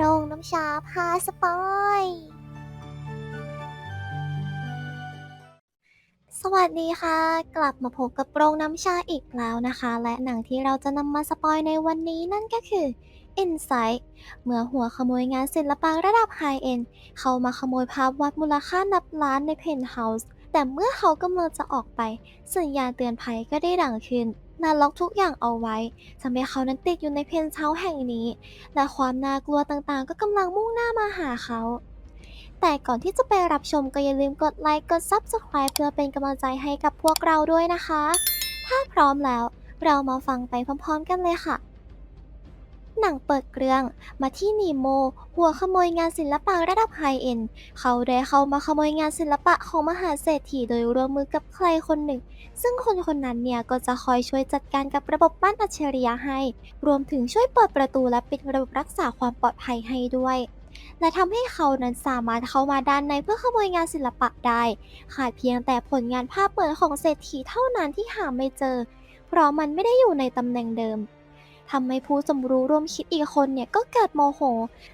โรงน้ำชาพาสปอย สวัสดีค่ะ กลับมาพบกับโรงน้ำชาอีกแล้วนะคะ และหนังที่เราจะนำมาสปอยในวันนี้นั่นก็คือ Insight เมื่อหัวขโมยงานศิลปะระดับไฮเอ็นเข้ามาขโมยภาพวาดมูลค่านับล้านในเพนท์เฮาส์ แต่เมื่อเขากำลังจะออกไป สัญญาณเตือนภัยก็ได้ดังขึ้นและล็อกทุกอย่างเอาไว้ทำให้เขานั้นติดอยู่ในเพนท์เฮาส์แห่งนี้ และความน่ากลัวต่างๆ ก็กำลังมุ่งหน้ามาหาเขา แต่ก่อนที่จะไปรับชมก็อย่าลืมกดไลค์กด Subscribe เพื่อเป็นกำลังใจให้กับพวกเราด้วยนะคะ ถ้าพร้อมแล้วเรามาฟังไปพร้อมๆกันเลยค่ะ หนังเปิดเรื่อง มาที่นีโม หัวขโมยงานศิลปะระดับไฮเอ็นด์เขาได้เข้ามาขโมยงานศิลปะของมหาเศรษฐีโดยร่วมมือกับใครคนหนึ่ง ซึ่งคนคนนั้นเนี่ยก็จะคอยช่วยจัดการกับระบบบ้านอัจฉริยะให้ รวมถึงช่วยเปิดประตูและปิดระบบรักษาความปลอดภัยให้ด้วยและทำให้เขานั้นสามารถเข้ามาด้านในเพื่อขโมยงานศิลปะได้ ขาดเพียงแต่ผลงานภาพเปิดของเศรษฐีเท่านั้นที่หาไม่เจอ เพราะมันไม่ได้อยู่ในตำแหน่งเดิม ทำให้ผู้สมรู้ร่วมคิดอีกคนเนี่ยก็เกิดโมโห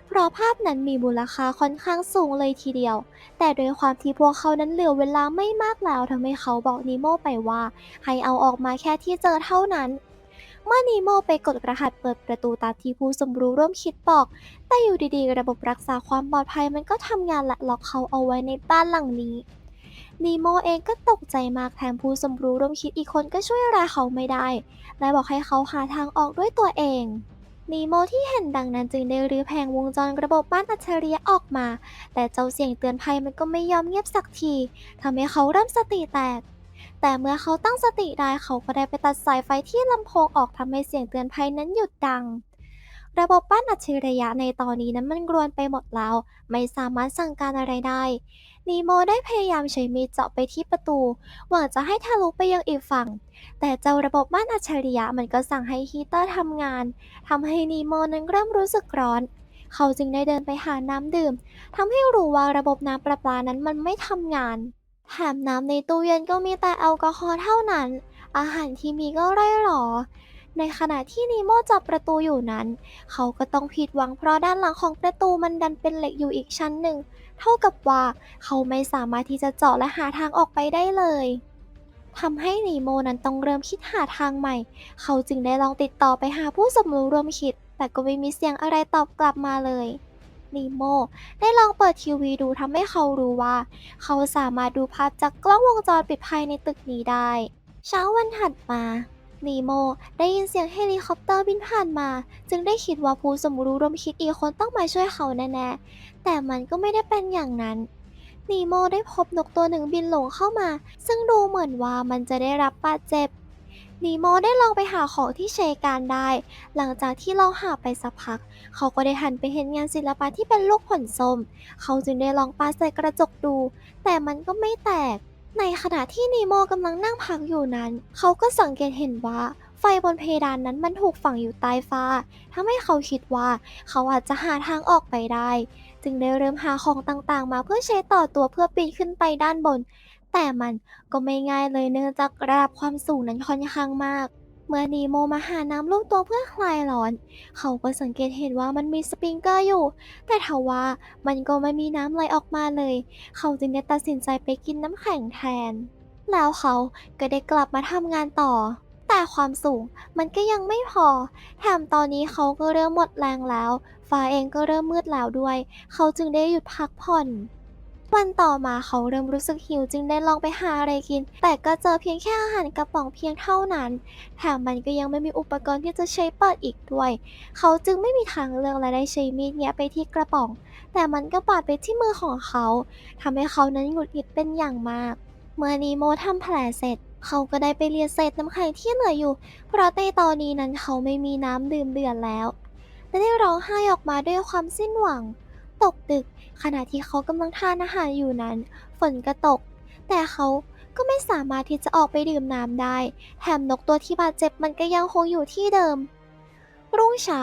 เพราะภาพนั้นมีมูลค่าค่อนข้างสูงเลยทีเดียว แต่โดยความที่พวกเขานั้นเหลือเวลาไม่มากแล้วทำให้เขาบอกนีโมไปว่า ให้เอาออกมาแค่ที่เจอเท่านั้น เมื่อนีโมไปกดรหัสเปิดประตูตามที่ผู้สมรู้ร่วมคิดบอก แต่อยู่ดีๆ ระบบรักษาความปลอดภัยมันก็ทำงานและล็อกเขาเอาไว้ในบ้านหลังนี้ นีโมเองก็ตกใจมากแถมผู้สมรู้ร่วมคิดอีกคนก็ช่วยอะไรเขาไม่ได้ และบอกให้เขาหาทางออกด้วยตัวเองนีโมที่เห็นดังนั้นจึงได้รื้อแผงวงจรระบบบ้านอัจฉริยะออกมา แต่เจ้าเสียงเตือนภัยมันก็ไม่ยอมเงียบสักทีทำให้เขาเริ่มสติแตก แต่เมื่อเขาตั้งสติได้เขาก็ได้ไปตัดสายไฟที่ลำโพงออกทำให้เสียงเตือนภัยนั้นหยุดดัง ระบบบ้านอัจฉริยะในตอนนี้นั้นมันกรวนไปหมดแล้ว ไม่สามารถสั่งการอะไรได้ นีโมได้พยายามใช้มีดเจาะไปที่ประตู หวังจะให้ทะลุไปยังอีกฝั่ง แต่เจ้าระบบบ้านอัจฉริยะมันก็สั่งให้ฮีเตอร์ทำงานทำให้นีโมนั้นเริ่มรู้สึกร้อน เขาจึงได้เดินไปหาน้ำดื่มทำให้รู้ว่าระบบน้ำประปานั้นมันไม่ทำงานแถมน้ำในตู้เย็นก็มีแต่แอลกอฮอล์เท่านั้น อาหารที่มีก็ไร้หรอ ในขณะที่นีโมจับประตูอยู่นั้น เขาก็ต้องผิดหวังเพราะด้านหลังของประตูมันดันเป็นเหล็กอยู่อีกชั้นหนึ่ง เท่ากับว่าเขาไม่สามารถที่จะเจาะและหาทางออกไปได้เลยทำให้นีโมนั้นต้องเริ่มคิดหาทางใหม่ เขาจึงได้ลองติดต่อไปหาผู้สมรู้ร่วมคิด แต่ก็ไม่มีเสียงอะไรตอบกลับมาเลยนีโมได้ลองเปิดทีวีดูทำให้เขารู้ว่า เขาสามารถดูภาพจากกล้องวงจรปิดภายในตึกนี้ได้ เช้าวันถัดมา นีโมได้ยินเสียงเฮลิคอปเตอร์บินผ่านมา จึงได้คิดว่าผู้สมรู้ร่วมคิดอีกคนต้องมาช่วยเขาแน่ๆ แต่มันก็ไม่ได้เป็นอย่างนั้นนีโมได้พบนกตัวหนึ่งบินหลงเข้ามา ซึ่งดูเหมือนว่ามันจะได้รับบาดเจ็บนีโมได้ลองไปหาของที่ใช้การได้ หลังจากที่ลองหาไปสักพัก เขาก็ได้หันไปเห็นงานศิลปะที่เป็นลูกผลส้ม เขาจึงได้ลองปาใส่กระจกดู แต่มันก็ไม่แตก ในขณะที่นีโมกำลังนั่งพักอยู่นั้น เขาก็สังเกตเห็นว่า ไฟบนเพดานนั้นมันถูกฝังอยู่ใต้ฟ้าทำให้เขาคิดว่า เขาอาจจะหาทางออกไปได้ จึงได้เริ่มหาของต่างๆ มาเพื่อใช้ต่อตัวเพื่อปีนขึ้นไปด้านบน แต่มันก็ไม่ง่ายเลยเนื่องจากระดับความสูงนั้นค่อนข้างมาก มื่อนีโมมาหาน้ำลูกตัวเพื่อคลายร้อน เขาก็สังเกตเห็นว่ามันมีสปริงเกอร์อยู่ แต่ทว่ามันก็ไม่มีน้ำไหลออกมาเลย เขาจึงได้ตัดสินใจไปกินน้ำแข็งแทน แล้วเขาก็ได้กลับมาทำงานต่อ แต่ความสูงมันก็ยังไม่พอ แถมตอนนี้เขาก็เริ่มหมดแรงแล้ว ฟ้าเองก็เริ่มมืดแล้วด้วย เขาจึงได้หยุดพักผ่อน วันต่อมาเขาเริ่มรู้สึกหิวจึงได้ลองไปหาอะไรกิน แต่ก็เจอเพียงแค่อาหารกระป๋องเพียงเท่านั้น แถมมันก็ยังไม่มีอุปกรณ์ที่จะใช้เปิดอีกด้วย เขาจึงไม่มีทางเลือกและได้ใช้มีดแงะไปที่กระป๋อง แต่มันก็บาดไปที่มือของเขาทำให้เขานั้นหงุดหงิดเป็นอย่างมาก เมื่อนีโมทำแผลเสร็จเขาก็ได้ไปเลียเศษน้ำแข็งที่เหลืออยู่ เพราะในตอนนี้นั้นเขาไม่มีน้ำดื่มเดือดแล้ว และได้ร้องไห้ออกมาด้วยความสิ้นหวัง ตกดึก ขณะที่เขากำลังทานอาหารอยู่นั้น ฝนก็ตก แต่เขาก็ไม่สามารถที่จะออกไปดื่มน้ำได้ แถมนกตัวที่บาดเจ็บมันก็ยังคงอยู่ที่เดิม รุ่งเช้า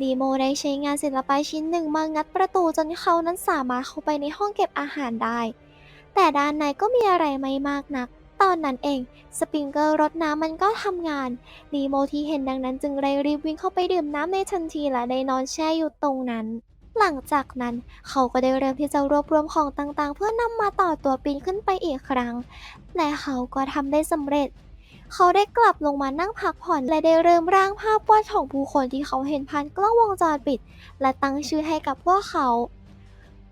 นีโมได้ใช้งานศิลปะชิ้นหนึ่งมางัดประตูจนเขานั้นสามารถเข้าไปในห้องเก็บอาหารได้ แต่ด้านในก็มีอะไรไม่มากนัก ตอนนั้นเอง สปริงเกอร์รดน้ำมันก็ทำงานนีโมที่เห็นดังนั้นจึงเลยรีบวิ่งเข้าไปดื่มน้ำในทันทีและได้นอนแช่อยู่ตรงนั้น หลังจากนั้นเขาก็ได้เริ่มที่จะรวบรวมของต่างๆ เพื่อนำมาต่อตัวปีนขึ้นไปอีกครั้ง และเขาก็ทำได้สำเร็จ เขาได้กลับลงมานั่งพักผ่อนและได้เริ่มร่างภาพวาดของผู้คนที่เขาเห็นผ่านกล้องวงจรปิด และตั้งชื่อให้กับพวกเขา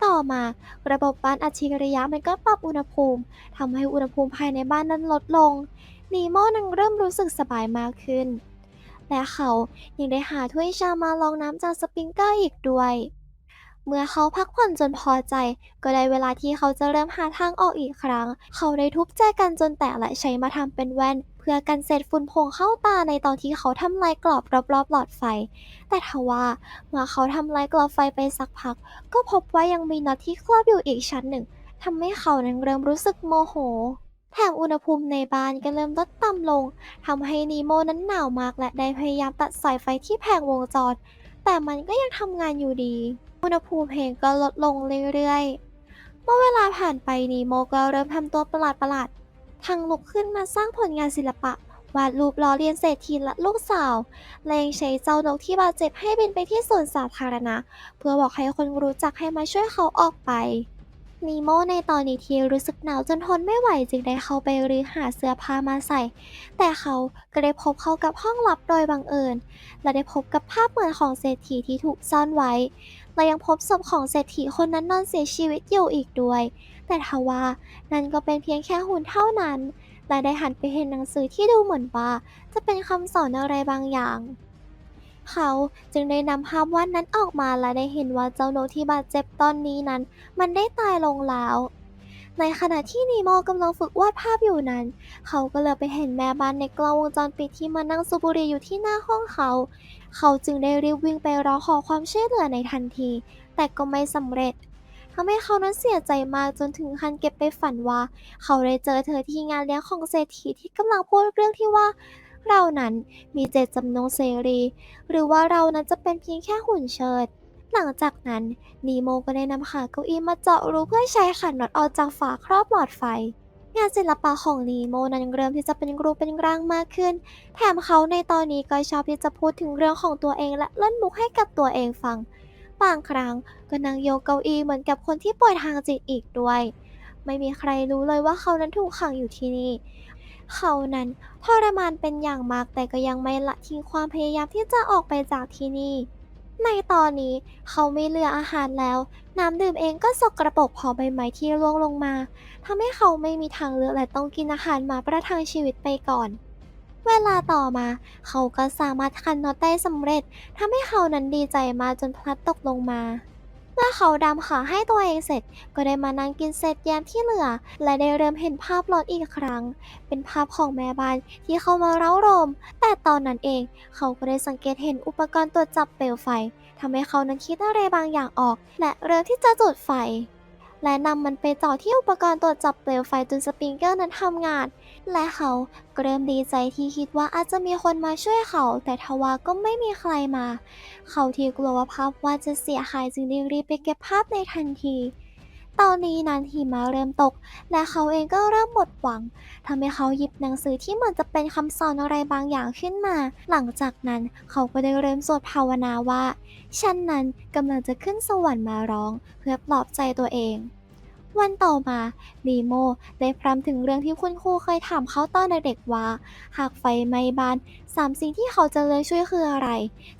ต่อมาระบบบ้านอัจฉริยะมันก็ปรับอุณหภูมิทำให้อุณหภูมิภายในบ้านนั้นลดลง นีโมนั้นเริ่มรู้สึกสบายมากขึ้น และเขายังได้หาถ้วยชามาลองน้ำจากสปริงเกอร์อีกด้วย เมื่อเขาพักผ่อนจนพอใจ ก็ได้เวลาที่เขาจะเริ่มหาทางออกอีกครั้ง เขาได้ทุบแจกันจนแตกและใช้มาทำเป็นแว่น เพื่อกันเศษฝุ่นผงเข้าตาในตอนที่เขาทำลายกรอบรอบๆหลอดไฟ แต่ทว่าเมื่อเขาทำลายกรอบไฟไปสักพัก ก็พบว่ายังมีน็อตที่ครอบอยู่อีกชั้นหนึ่งทำให้เขานั้นเริ่มรู้สึกโมโหแถมอุณหภูมิในบ้านก็เริ่มลดต่ำลงทำให้นีโมนั้นหนาวมากและได้พยายามตัดสายไฟที่แผงวงจร แต่มันก็ยังทำงานอยู่ดี อุณหภูมิเพลงก็ลดลงเรื่อยๆ เมื่อเวลาผ่านไปนีโมก็เริ่มทำตัวประหลาดๆทางลุกขึ้นมาสร้างผลงานศิลปะ วาดรูปล้อเลียนเศรษฐีและลูกสาว และยังใช้เจ้านกที่บาดเจ็บให้บินไปที่สวนสาธารณะ เพื่อบอกให้คนรู้จักให้มาช่วยเขาออกไปนีโมในตอนนี้ที่รู้สึกหนาวจนทนไม่ไหวจึงได้เข้าไปรื้อหาเสื้อผ้ามาใส่ แต่เขาก็ได้พบเข้ากับห้องลับโดยบังเอิญ และได้พบกับภาพเหมือนของเศรษฐีที่ถูกซ่อนไว้ เรายังพบศพของเศรษฐีคนนั้นนอนเสียชีวิตอยู่อีกด้วย แต่ทว่านั่นก็เป็นเพียงแค่หุ่นเท่านั้นและได้หันไปเห็นหนังสือที่ดูเหมือนว่าจะเป็นคำสอนอะไรบางอย่าง เขาจึงได้นำภาพวาดนั้นออกมาและได้เห็นว่าเจ้านกที่บาดเจ็บตอนนี้นั้น มันได้ตายลงแล้ว ในขณะที่นีโมกำลังฝึกวาดภาพอยู่นั้น เขาก็เลยไปเห็นแม่บ้านในกล้องวงจรปิดที่มานั่งสูบบุหรี่อยู่ที่หน้าห้องเขา เขาจึงได้รีบวิ่งไปร้องขอความช่วยเหลือในทันที แต่ก็ไม่สำเร็จทำให้เขานั้นเสียใจมากจนถึงขั้นเก็บไปฝันว่า เขาได้เจอเธอที่งานเลี้ยงของเศรษฐีที่กำลังพูดเรื่องที่ว่า เรานั้นมีเจตจำนงเสรี หรือว่าเรานั้นจะเป็นเพียงแค่หุ่นเชิด หลังจากนั้นนีโมก็ได้นำขาเก้าอี้มาเจาะรูเพื่อใช้ขันน็อตออกจากฝาครอบหลอดไฟ งานศิลปะของนีโมนั้นเริ่มที่จะเป็นรูปเป็นร่างมากขึ้น แถมเขาในตอนนี้ก็ชอบที่จะพูดถึงเรื่องของตัวเองและเล่นมุกให้กับตัวเองฟัง บางครั้งก็นั่งโยกเก้าอี้เหมือนกับคนที่ป่วยทางจิตอีกด้วย ไม่มีใครรู้เลยว่าเขานั้นถูกขังอยู่ที่นี่เขานั้นทรมานเป็นอย่างมากแต่ก็ยังไม่ละทิ้งความพยายามที่จะออกไปจากที่นี่ ในตอนนี้เขาไม่เหลืออาหารแล้ว น้ำดื่มเองก็สกระปรกพอใบไม้ที่ร่วงลงมาทำให้เขาไม่มีทางเลือกและต้องกินอาหารมาประทังชีวิตไปก่อน เวลาต่อมา เขาก็สามารถคันน็อตได้สำเร็จทำให้เขานั้นดีใจมาจนพลัดตกลงมา มื่อเขาดำขาให้ตัวเองเสร็จ ก็ได้มานั่งกินเศษแยมที่เหลือ และได้เริ่มเห็นภาพหลอนอีกครั้ง เป็นภาพของแม่บ้านที่เข้ามาเร้ารม แต่ตอนนั้นเองเขาก็ได้สังเกตเห็นอุปกรณ์ตรวจจับเปลวไฟทำให้เขานั้นคิดอะไรบางอย่างออก และเริ่มที่จะจุดไฟและนำมันไปจ่อที่อุปกรณ์ตรวจจับเปลวไฟจนสปริงเกอร์นั้นทำงาน และเขาก็เริ่มดีใจที่คิดว่าอาจจะมีคนมาช่วยเขา แต่ทว่าก็ไม่มีใครมา เขาที่กลัวว่าภาพวาดจะเสียหายจึงได้รีบไปเก็บภาพในทันทีตอนนี้นั้นหิมะเริ่มตก และเขาเองก็เริ่มหมดหวังทำให้เขาหยิบหนังสือที่เหมือนจะเป็นคำสอนอะไรบางอย่างขึ้นมา หลังจากนั้นเขาก็ได้เริ่มสวดภาวนาว่า ฉันนั้นกำลังจะขึ้นสวรรค์มาร้อง เพื่อปลอบใจตัวเอง วันต่อมานีโมได้พรำถึงเรื่องที่คุณครูเคยถามเขาตอนเด็กๆว่า หากไฟไหม้บ้านสามสิ่งที่เขาจะเลือกช่วยคืออะไร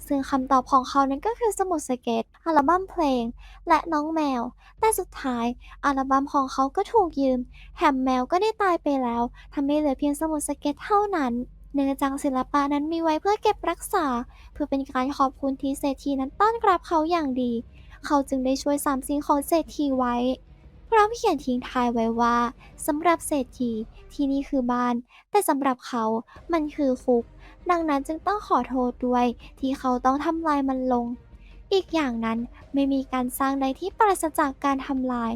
ซึ่งคำตอบของเขานั้นก็คือสมุดสเก็ตอัลบั้มเพลง และน้องแมว แต่สุดท้ายอัลบั้มของเขาก็ถูกยืมแถมแมวก็ได้ตายไปแล้วทำให้เหลือเพียงสมุดสเก็ตเท่านั้นเนื่องจากศิลปะนั้นมีไว้เพื่อเก็บรักษา เพื่อเป็นการขอบคุณที่เศรษฐีนั้นต้อนรับเขาอย่างดี เขาจึงได้ช่วยสามสิ่งของเศรษฐีไว้ พร้อมเขียนทิ้งท้ายไว้ว่าสำหรับเศรษฐีที่นี่คือบ้าน แต่สำหรับเขามันคือคุก ดังนั้นจึงต้องขอโทษด้วยที่เขาต้องทำลายมันลง อีกอย่างนั้นไม่มีการสร้างใดที่ปราศจากการทำลาย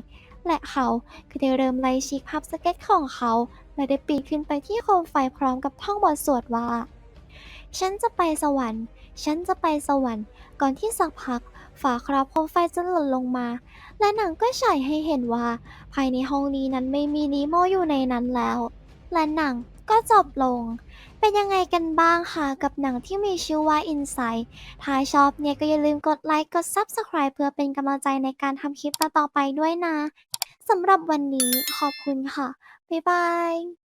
และเขาก็ได้เริ่มไล่ฉีกภาพสเก็ตของเขา และได้ปีนขึ้นไปที่โคมไฟพร้อมกับท่องบทสวดว่า ฉันจะไปสวรรค์ ฉันจะไปสวรรค์ ก่อนที่สักพัก ฝาครอบโคมไฟจะหล่นลงมา และหนังก็ฉายให้เห็นว่า ภายในห้องนี้นั้นไม่มีนีโมอยู่ในนั้นแล้ว และหนังก็จบลง เป็นยังไงกันบ้างคะกับหนังที่มีชื่อว่า Inside ถ้าชอบเนี่ยก็อย่าลืมกดไลค์กด Subscribe เพื่อเป็นกำลังใจในการทำคลิปต่อๆไปด้วยนะสำหรับวันนี้ขอบคุณค่ะ บ๊ายบาย